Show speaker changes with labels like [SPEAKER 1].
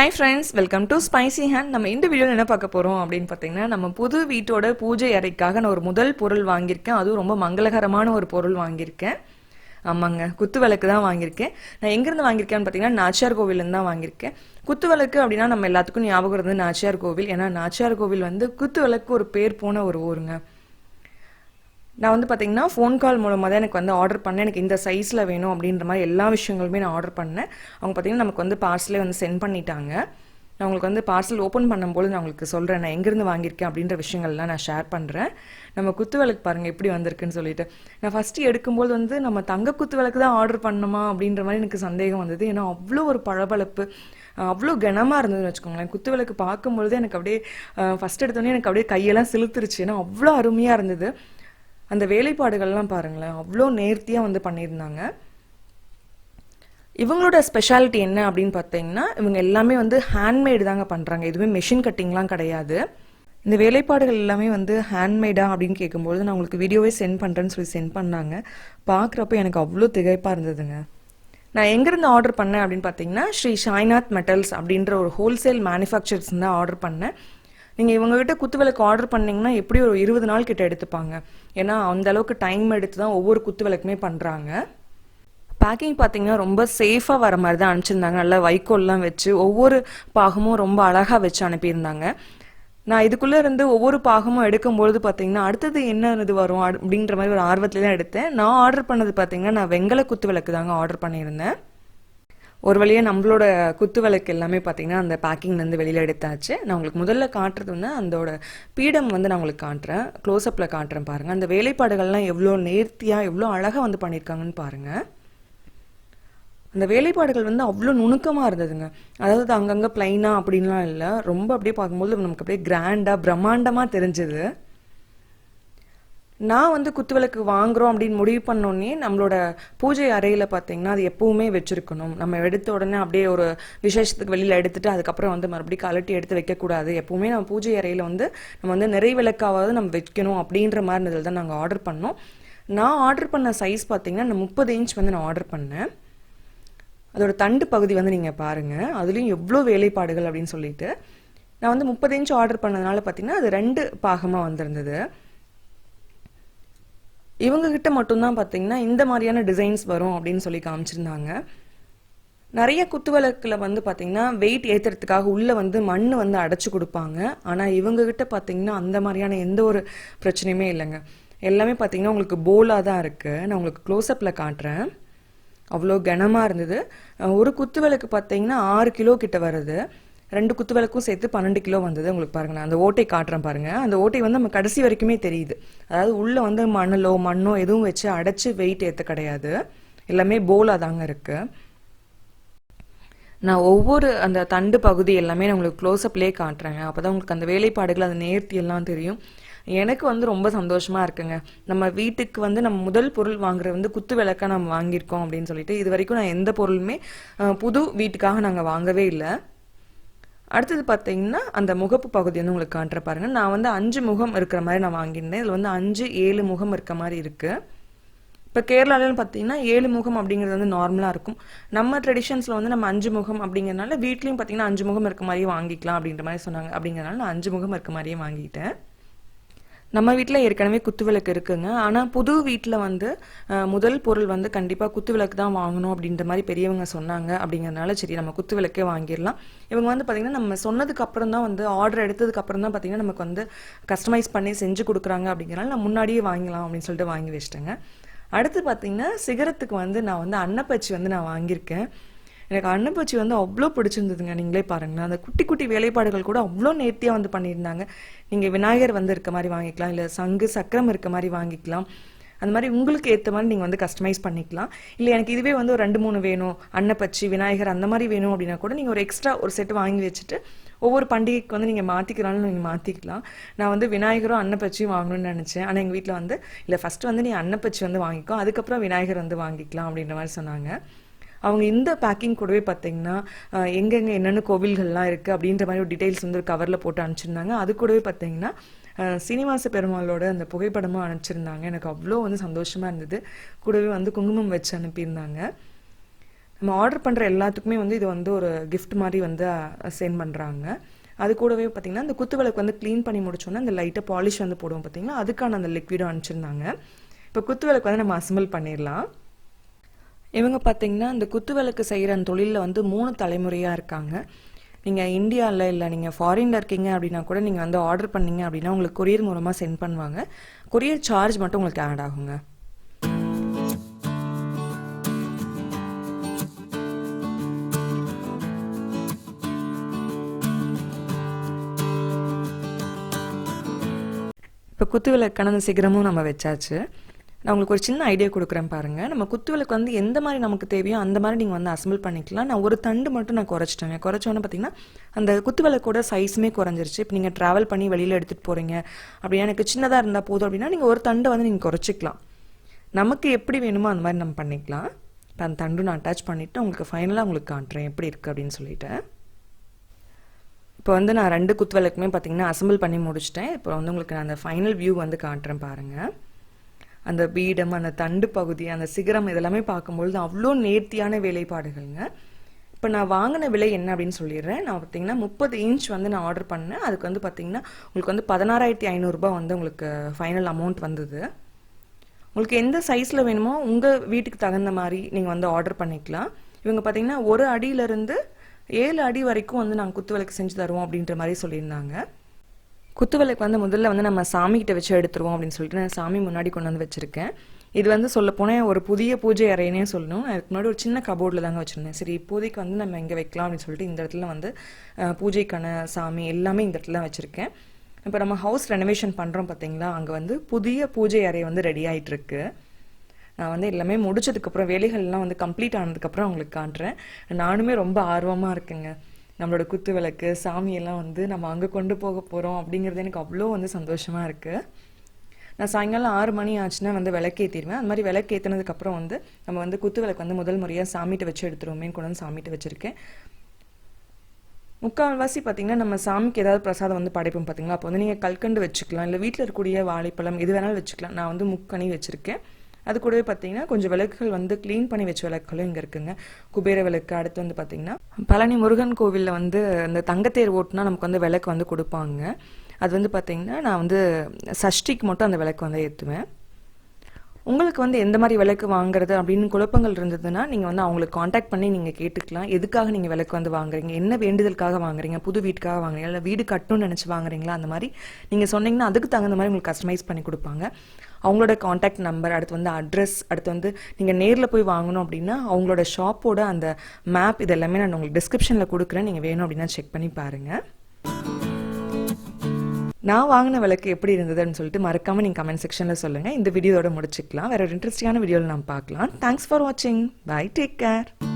[SPEAKER 1] Hi friends welcome to spicy hand நம்ம இந்த வீடியோவில் என்ன பார்க்க போகிறோம் அப்படின்னு பார்த்தீங்கன்னா நம்ம புது வீட்டோட பூஜை அறைக்காக நான் ஒரு முதல் பொருள் வாங்கியிருக்கேன். அதுவும் ரொம்ப மங்களகரமான ஒரு பொருள் வாங்கியிருக்கேன். ஆமாங்க குத்து விளக்கு தான் வாங்கியிருக்கேன். நான் எங்கேருந்து வாங்கியிருக்கேன்னு பார்த்தீங்கன்னா நாச்சியார் கோவிலேருந்து தான் வாங்கியிருக்கேன். குத்து விளக்கு அப்படின்னா நம்ம எல்லாத்துக்கும் ஞாபகம் இருந்தது நாச்சியார் கோவில். ஏன்னா நாச்சியார் கோவில் வந்து குத்து விளக்கு ஒரு பேர் போன ஒரு ஊருங்க. நான் வந்து பார்த்தீங்கன்னா ஃபோன் கால் மூலமாக தான் எனக்கு வந்து ஆர்டர் பண்ணேன். எனக்கு இந்த சைஸில் வேணும் அப்படின்ற மாதிரி எல்லா விஷயங்களுமே நான் ஆர்டர் பண்ணேன். அவங்க பார்த்தீங்கன்னா நமக்கு வந்து பார்சலே வந்து சென்ட் பண்ணிட்டாங்க. நான் உங்களுக்கு வந்து பார்சல் ஓப்பன் பண்ணும்போது நான் உங்களுக்கு சொல்கிறேன் நான் எங்கேருந்து வாங்கியிருக்கேன் அப்படின்ற விஷயங்கள்லாம் நான் ஷேர் பண்ணுறேன் நம்ம குத்து விளக்கு பாருங்கள் எப்படி வந்திருக்குன்னு சொல்லிட்டு. நான் ஃபஸ்ட்டு எடுக்கும்போது வந்து நம்ம தங்க குத்து விளக்கு தான் ஆர்டர் பண்ணணுமா அப்படின்ற மாதிரி எனக்கு சந்தேகம் வந்தது. ஏன்னா அவ்வளோ ஒரு பளபளப்பு அவ்வளோ கனமாக இருந்ததுன்னு வச்சுக்கோங்களேன். குத்து விளக்கு பார்க்கும்பொழுது எனக்கு அப்படியே ஃபஸ்ட் எடுத்தோடனே எனக்கு அப்படியே கையெல்லாம் செலுத்துருச்சு. ஏன்னா அவ்வளோ அருமையாக இருந்தது. அந்த வேலைப்பாடுகள்லாம் பாருங்களேன் அவ்வளோ நேர்த்தியாக வந்து பண்ணியிருந்தாங்க. இவங்களோட ஸ்பெஷாலிட்டி என்ன அப்படின்னு பார்த்தீங்கன்னா இவங்க எல்லாமே வந்து ஹேண்ட்மேடு தாங்க பண்ணுறாங்க எதுவுமே மெஷின் கட்டிங்லாம் கிடையாது. இந்த வேலைப்பாடுகள் எல்லாமே வந்து ஹேண்ட்மேடா அப்படின்னு கேட்கும்போது நான் உங்களுக்கு வீடியோவே சென்ட் பண்ணுறேன்னு சொல்லி சென்ட் பண்ணாங்க. பார்க்குறப்ப எனக்கு அவ்வளோ திகைப்பாக இருந்ததுங்க. நான் எங்கேருந்து ஆர்டர் பண்ணேன் அப்படின்னு பார்த்தீங்கன்னா ஸ்ரீ சாய்நாத் மெட்டல்ஸ் அப்படின்ற ஒரு ஹோல்சேல் மேனுஃபேக்சர்ஸ் தான் ஆர்டர் பண்ணேன். நீங்கள் இவங்ககிட்ட குத்துவிளக்கு ஆர்டர் பண்ணிங்கன்னா எப்படி ஒரு இருபது நாள் கிட்ட எடுத்துப்பாங்க. ஏன்னா அந்த அளவுக்கு டைம் எடுத்து தான் ஒவ்வொரு குத்து விளக்குமே பண்ணுறாங்க பேக்கிங் பார்த்தீங்கன்னா ரொம்ப சேஃபாக வர மாதிரி தான் அனுப்பிச்சிருந்தாங்க. நல்லா வைக்கோல்லாம் வச்சு ஒவ்வொரு பாகமும் ரொம்ப அழகாக வச்சு அனுப்பியிருந்தாங்க. நான் இதுக்குள்ளே இருந்து ஒவ்வொரு பாகமும் எடுக்கும்பொழுது பார்த்தீங்கன்னா அடுத்தது என்ன இது வரும் அப்படின்ற மாதிரி ஒரு ஆர்வத்தில் தான் எடுத்தேன். நான் ஆர்டர் பண்ணது பார்த்தீங்கன்னா நான் வெங்கல குத்து விளக்கு தாங்க ஆர்டர் பண்ணியிருந்தேன். ஒரு வழியாக நம்மளோட குத்து விளக்கு எல்லாமே பார்த்தீங்கன்னா அந்த பேக்கிங்லேருந்து வெளியில் எடுத்தாச்சு. நான் உங்களுக்கு முதல்ல காட்டுறது வந்து அதோட பீடம் வந்து நான் உங்களுக்கு காட்டுறேன். க்ளோஸ்அப்பில் காட்டுறேன் பாருங்கள் அந்த வேலைப்பாடுகள்லாம் எவ்வளோ நேர்த்தியாக எவ்வளோ அழகாக வந்து பண்ணியிருக்காங்கன்னு பாருங்கள் அந்த வேலைப்பாடுகள் வந்து அவ்வளோ நுணுக்கமாக இருந்ததுங்க. அதாவது அங்கங்கே பிளைனாக அப்படின்லாம் இல்லை. ரொம்ப அப்படியே பார்க்கும்போது நமக்கு அப்படியே கிராண்டாக பிரம்மாண்டமாக தெரிஞ்சுது. நான் வந்து குத்துவிளக்கு வாங்குறோம் அப்படின்னு முடிவு பண்ணோன்னே நம்மளோட பூஜை அறையில் பார்த்தீங்கன்னா அது எப்பவுமே வச்சுருக்கணும். நம்ம எடுத்த உடனே அப்படியே ஒரு விசேஷத்துக்கு வெளியில் எடுத்துட்டு அதுக்கப்புறம் வந்து மறுபடியும் கலட்டி எடுத்து வைக்கக்கூடாது. எப்பவுமே நம்ம பூஜை அறையில் வந்து நம்ம வந்து நிறை விளக்காவது நம்ம வைக்கணும் அப்படின்ற மாதிரி இதில் தான் நாங்கள் ஆர்டர் பண்ணோம். நான் ஆர்டர் பண்ண சைஸ் பார்த்தீங்கன்னா நான் முப்பது இன்ச் வந்து நான் ஆர்டர் பண்ணேன். அதோட தண்டு பகுதி வந்து நீங்கள் பாருங்கள் அதுலேயும் எவ்வளோ வேலைப்பாடுகள் அப்படின்னு சொல்லிட்டு. நான் வந்து முப்பது இன்ச் ஆர்டர் பண்ணதுனால பார்த்தீங்கன்னா அது ரெண்டு பாகமாக வந்திருந்தது. இவங்கக்கிட்ட மட்டும்தான் பார்த்தீங்கன்னா இந்த மாதிரியான டிசைன்ஸ் வரும் அப்படின்னு சொல்லி காமிச்சிருந்தாங்க. நிறைய குத்துவிளக்கில் வந்து பார்த்தீங்கன்னா வெயிட் ஏற்றுறதுக்காக உள்ளே வந்து மண் வந்து அடைச்சி கொடுப்பாங்க. ஆனால் இவங்கக்கிட்ட பார்த்தீங்கன்னா அந்த மாதிரியான எந்த ஒரு பிரச்சனையுமே இல்லைங்க. எல்லாமே பார்த்தீங்கன்னா உங்களுக்கு போலாக தான் இருக்குது நான் உங்களுக்கு க்ளோஸ்அப்பில் காட்டுறேன். அவ்வளோ கனமாக இருந்தது. ஒரு குத்து விளக்கு பார்த்தீங்கன்னா ஆறு கிலோ கிட்ட வருது. ரெண்டு குத்து விளக்கும் சேர்த்து பன்னெண்டு கிலோ வந்தது. உங்களுக்கு பாருங்க நான் அந்த ஓட்டை காட்டுறேன் பாருங்க. அந்த ஓட்டை வந்து நம்ம கடைசி வரைக்குமே தெரியுது. அதாவது உள்ளே வந்து மணலோ மண்ணோ எதுவும் வச்சு அடைச்சி வெயிட் ஏற்ற கிடையாது. எல்லாமே போலாக தாங்க இருக்கு. நான் ஒவ்வொரு அந்த தண்டு பகுதி எல்லாமே நான் உங்களுக்கு க்ளோஸ்அப்லேயே காட்டுறேங்க. அப்போ தான் உங்களுக்கு அந்த வேலைப்பாடுகள் அந்த நேர்த்தி எல்லாம் தெரியும். எனக்கு வந்து ரொம்ப சந்தோஷமாக இருக்குங்க. நம்ம வீட்டுக்கு வந்து நம்ம முதல் பொருள் வாங்குற வந்து குத்து விளக்காக நம்ம வாங்கியிருக்கோம் அப்படின்னு சொல்லிட்டு இது வரைக்கும் நான் எந்த பொருளுமே புது வீட்டுக்காக நாங்கள் வாங்கவே இல்லை. அடுத்தது பார்த்தீங்கன்னா அந்த முகப்பு பகுதி வந்து உங்களுக்கு காட்டுற பாருங்க. நான் வந்து அஞ்சு முகம் இருக்கிற மாதிரி நான் வாங்கியிருந்தேன். இதில் வந்து அஞ்சு ஏழு முகம் இருக்க மாதிரி இருக்குது இப்போ கேரளாலன்னு பார்த்தீங்கன்னா ஏழு முகம் அப்படிங்கிறது வந்து நார்மலாக இருக்கும். நம்ம ட்ரெடிஷன்ஸில் வந்து நம்ம அஞ்சு முகம் அப்படிங்கிறனால வீட்லேயும் பார்த்தீங்கன்னா அஞ்சு முகம் இருக்க மாதிரியே வாங்கிக்கலாம் அப்படின்ற மாதிரி சொன்னாங்க. அப்படிங்கிறனால நான் அஞ்சு முகம் இருக்க மாதிரியே வாங்கிட்டேன். நம்ம வீட்டில் ஏற்கனவே குத்துவிளக்கு இருக்குங்க. ஆனால் புது வீட்டில் வந்து முதல் பொருள் வந்து கண்டிப்பாக குத்துவிளக்கு தான் வாங்கணும் அப்படின்ற மாதிரி பெரியவங்க சொன்னாங்க அப்படிங்கிறனால சரி நம்ம குத்துவிளக்கே வாங்கிடலாம். இவங்க வந்து பார்த்திங்கன்னா நம்ம சொன்னதுக்கு அப்புறம் தான் வந்து ஆர்டர் எடுத்ததுக்கு அப்புறம் தான் பார்த்திங்கன்னா நமக்கு வந்து கஸ்டமைஸ் பண்ணி செஞ்சு கொடுக்குறாங்க அப்படிங்கிறனால நான் முன்னாடியே வாங்கலாம் அப்படின்னு சொல்லிட்டு வாங்கி வச்சிட்டேங்க. அடுத்து பார்த்திங்கன்னா சிகரத்துக்கு வந்து நான் வந்து அன்னப்பச்சி வந்து நான் வாங்கியிருக்கேன். எனக்கு அன்னப்பூச்சி வந்து அவ்வளோ பிடிச்சிருந்ததுங்க. நீங்களே பாருங்களேன். அந்த குட்டி குட்டி வேலைப்பாடுகள் கூட அவ்வளோ நேர்த்தியாக வந்து பண்ணியிருந்தாங்க. நீங்கள் விநாயகர் வந்து இருக்க மாதிரி வாங்கிக்கலாம். இல்லை சங்கு சக்கரம் இருக்க மாதிரி வாங்கிக்கலாம். அந்த மாதிரி உங்களுக்கு ஏற்ற மாதிரி நீங்கள் வந்து கஸ்டமைஸ் பண்ணிக்கலாம். இல்லை எனக்கு இதுவே வந்து ஒரு ரெண்டு மூணு வேணும். அன்னப்பச்சி விநாயகர் அந்த மாதிரி வேணும் அப்படின்னா கூட நீங்கள் ஒரு எக்ஸ்ட்ரா ஒரு செட்டு வாங்கி வச்சுட்டு ஒவ்வொரு பண்டிகைக்கு வந்து நீங்கள் மாற்றிக்கிறாலும் நீங்கள் மாற்றிக்கலாம் நான் வந்து விநாயகரும் அன்னப்பச்சியும் வாங்கணும்னு நினச்சேன். ஆனால் எங்கள் வீட்டில் வந்து இல்லை ஃபஸ்ட்டு வந்து நீ அன்னப்பச்சி வந்து வாங்கிக்கோ. அதுக்கப்புறம் விநாயகர் வந்து வாங்கிக்கலாம் அப்படின்ற மாதிரி சொன்னாங்க. அவங்க இந்த பேக்கிங் கூடவே பார்த்தீங்கன்னா எங்கெங்கே என்னென்ன கோவில்கள்லாம் இருக்குது அப்படின்ற மாதிரி ஒரு டீட்டெயில்ஸ் வந்து ஒரு கவரில் போட்டு அனுப்பிச்சிருந்தாங்க. அது கூடவே பார்த்தீங்கன்னா சீனிவாச பெருமாளோட அந்த புகைப்படமும் அனுப்பிச்சிருந்தாங்க. எனக்கு அவ்வளோ வந்து சந்தோஷமாக இருந்தது. கூடவே வந்து குங்குமம் வச்சு அனுப்பியிருந்தாங்க. நம்ம ஆர்டர் பண்ணுற எல்லாத்துக்குமே வந்து இது வந்து ஒரு கிஃப்ட் மாதிரி வந்து சென்ட் பண்ணுறாங்க அது கூடவே பார்த்திங்கன்னா அந்த குத்து விளக்கு வந்து க்ளீன் பண்ணி முடிச்சோன்னே அந்த லைட்டாக பாலிஷ் வந்து போடுவோம் பார்த்தீங்கன்னா அதுக்கான அந்த லிக்விடும் அனுப்பிச்சிருந்தாங்க. இப்போ குத்து விளக்கு வந்து நம்ம அசம்பிள் பண்ணிடலாம். இவங்க பார்த்தீங்கன்னா இந்த குத்து விளக்கு செய்கிற அந்த தொழிலில் வந்து மூணு தலைமுறையாக இருக்காங்க. நீங்கள் இந்தியாவில் இல்லை நீங்கள் ஃபாரினில் இருக்கீங்க அப்படின்னா கூட நீங்கள் வந்து ஆர்டர் பண்ணீங்க அப்படின்னா உங்களுக்கு கொரியர் மூலமாக சென்ட் பண்ணுவாங்க. கொரியர் சார்ஜ் மட்டும் உங்களுக்கு ஆட் ஆகுங்க. இப்போ குத்து விளக்கான சீக்கிரமும் சிகரமும் நம்ம வச்சாச்சு. நான் உங்களுக்கு ஒரு சின்ன ஐடியா கொடுக்குறேன் பாருங்கள் நம்ம குத்து விளக்கு வந்து எந்த மாதிரி நமக்கு தேவையோ அந்த மாதிரி நீங்கள் வந்து அசம்பிள் பண்ணிக்கலாம். நான் ஒரு தண்டு மட்டும் நான் குறைச்சிட்டேங்க. குறைச்சோன்னு பார்த்தீங்கன்னா அந்த குத்து விளக்கோட சைஸுமே குறைஞ்சிருச்சு. இப்போ நீங்கள் ட்ராவல் பண்ணி வெளியில் எடுத்துகிட்டு போகிறீங்க அப்படின்னா எனக்கு சின்னதாக இருந்தால் போதும் அப்படின்னா நீங்கள் ஒரு தண்டை வந்து நீங்கள் குறைச்சிக்கலாம். நமக்கு எப்படி வேணுமோ அந்த மாதிரி நம்ம பண்ணிக்கலாம். இப்போ அந்த தண்டு நான் அட்டாச் பண்ணிவிட்டு உங்களுக்கு ஃபைனலாக உங்களுக்கு காட்டுறேன். எப்படி இருக்குது அப்படின்னு சொல்லிட்டு. இப்போ வந்து நான் ரெண்டு குத்து விளக்குமே பார்த்தீங்கன்னா அசம்பிள் பண்ணி முடிச்சிட்டேன். இப்போ வந்து உங்களுக்கு நான் அந்த ஃபைனல் வியூ வந்து காட்டுறேன் பாருங்கள் அந்த பீடம் அந்த தண்டு பகுதி அந்த சிகரம் இதெல்லாமே பார்க்கும்பொழுது அவ்வளோ நேர்த்தியான வேலைப்பாடுகள்ங்க. இப்போ நான் வாங்கின விலை என்ன அப்படின்னு சொல்லிடுறேன். நான் பார்த்தீங்கன்னா முப்பது இன்ச் வந்து நான் ஆர்டர் பண்ணேன். அதுக்கு வந்து பார்த்தீங்கன்னா உங்களுக்கு வந்து பதினாறாயிரத்தி ஐநூறுரூபா வந்து உங்களுக்கு ஃபைனல் அமௌண்ட் வந்தது. உங்களுக்கு எந்த சைஸில் வேணுமோ உங்கள் வீட்டுக்கு தகுந்த மாதிரி நீங்கள் வந்து ஆர்டர் பண்ணிக்கலாம். இவங்க பார்த்தீங்கன்னா ஒரு அடியிலேருந்து ஏழு அடி வரைக்கும் வந்து நாங்கள் குத்து விளக்கு செஞ்சு தருவோம் அப்படின்ற மாதிரி சொல்லியிருந்தாங்க. குத்து விளக்கு வந்து முதல்ல வந்து நம்ம சாமிகிட்ட வச்சு எடுத்துருவோம் அப்படின்னு சொல்லிட்டு நான் சாமி முன்னாடி கொண்டு வந்து வச்சுருக்கேன். இது வந்து சொல்லப்போனால் ஒரு புதிய பூஜை அறையினே சொல்லணும். அதுக்கு முன்னாடி ஒரு சின்ன கபோர்டில் தாங்க வச்சுருந்தேன். சரி இப்போதைக்கு வந்து நம்ம இங்கே வைக்கலாம் அப்படின்னு சொல்லிட்டு இந்த இடத்துல வந்து பூஜைக்கான சாமி எல்லாமே இந்த இடத்துல வச்சுருக்கேன். இப்போ நம்ம ஹவுஸ் ரெனோவேஷன் பண்ணுறோம் பார்த்தீங்களா அங்கே வந்து புதிய பூஜை அறை வந்து ரெடி ஆகிட்டுருக்கு நான் வந்து எல்லாமே முடிச்சதுக்கப்புறம் வேலைகள்லாம் வந்து கம்ப்ளீட் ஆனதுக்கப்புறம் உங்களுக்கு காட்டுறேன் நானுமே ரொம்ப ஆர்வமாக இருக்குங்க. நம்மளோட குத்து விளக்கு சாமியெல்லாம் வந்து நம்ம அங்கே கொண்டு போக போகிறோம் அப்படிங்கிறது எனக்கு அவ்வளோ வந்து சந்தோஷமாக இருக்குது நான் சாயங்காலம் ஆறு மணி ஆச்சுன்னா வந்து விளக்கேற்றிடுவேன் அந்த மாதிரி விளக்கேற்றினதுக்கப்புறம் வந்து நம்ம வந்து குத்து விளக்கு வந்து முதல் முறையாக சாமிகிட்ட வச்சு எடுத்துருவோமேனு கொண்டு வந்து சாமிகிட்ட வச்சுருக்கேன். முக்கால்வாசி பார்த்தீங்கன்னா நம்ம சாமிக்கு ஏதாவது பிரசாதம் வந்து படைப்போம் பார்த்தீங்களா அப்போ வந்து நீங்கள் கல்கண்டு வச்சுக்கலாம். இல்லை வீட்டில் இருக்கக்கூடிய வாழைப்பழம் எது வேணாலும் வச்சுக்கலாம். நான் வந்து முக்கணி வச்சுருக்கேன். அது கூடவே பார்த்தீங்கன்னா கொஞ்சம் விளக்குகள் வந்து க்ளீன் பண்ணி வச்ச விளக்குகளும் இங்கே இருக்குங்க. குபேர விளக்கு அடுத்து வந்து பார்த்தீங்கன்னா பழனி முருகன் கோவிலில் வந்து இந்த தங்கத்தேர் ஓட்டுனா நமக்கு வந்து விளக்கு வந்து கொடுப்பாங்க. அது வந்து பார்த்தீங்கன்னா நான் வந்து சஷ்டிக்கு மட்டும் அந்த விளக்கு வந்து ஏற்றுவேன் உங்களுக்கு வந்து எந்த மாதிரி விளக்கு வாங்குறது அப்படின்னு குழப்பங்கள் இருந்ததுன்னா நீங்கள் வந்து அவங்களுக்கு காண்டாக்ட் பண்ணி நீங்கள் கேட்டுக்கலாம். எதுக்காக நீங்கள் விளக்கு வந்து வாங்குறீங்க? என்ன வேண்டுதலுக்காக வாங்குறீங்க? புது வீட்டுக்காக வாங்குறீங்க இல்லை வீடு கட்டணும்னு நினச்சி வாங்குறீங்களா? அந்த மாதிரி நீங்கள் சொன்னீங்கன்னா அதுக்கு தகுந்த மாதிரி உங்களுக்கு கஸ்டமைஸ் பண்ணி கொடுப்பாங்க. அவங்களோட காண்டாக்ட் நம்பர் அடுத்து வந்து அட்ரஸ் அடுத்து வந்து நீங்கள் நேரில் போய் வாங்கணும் அப்படின்னா அவங்களோட ஷாப்போட அந்த மேப் இது எல்லாமே நான் உங்களுக்கு டிஸ்கிரிப்ஷனில் கொடுக்குறேன். நீங்கள் வேணும் அப்படின்னா செக் பண்ணி பாருங்கள் நான் வாங்கின விளக்கு எப்படி இருந்ததுன்னு சொல்லிட்டு மறக்காம நீங்கள் கமெண்ட் செக்ஷனில் சொல்லுங்கள் இந்த வீடியோட முடிச்சுக்கலாம். வேற ஒரு இன்ட்ரெஸ்டிங்கான வீடியோவில் நான் பார்க்கலாம். தேங்க்ஸ் ஃபார் வாட்சிங் பை டேக் கேர்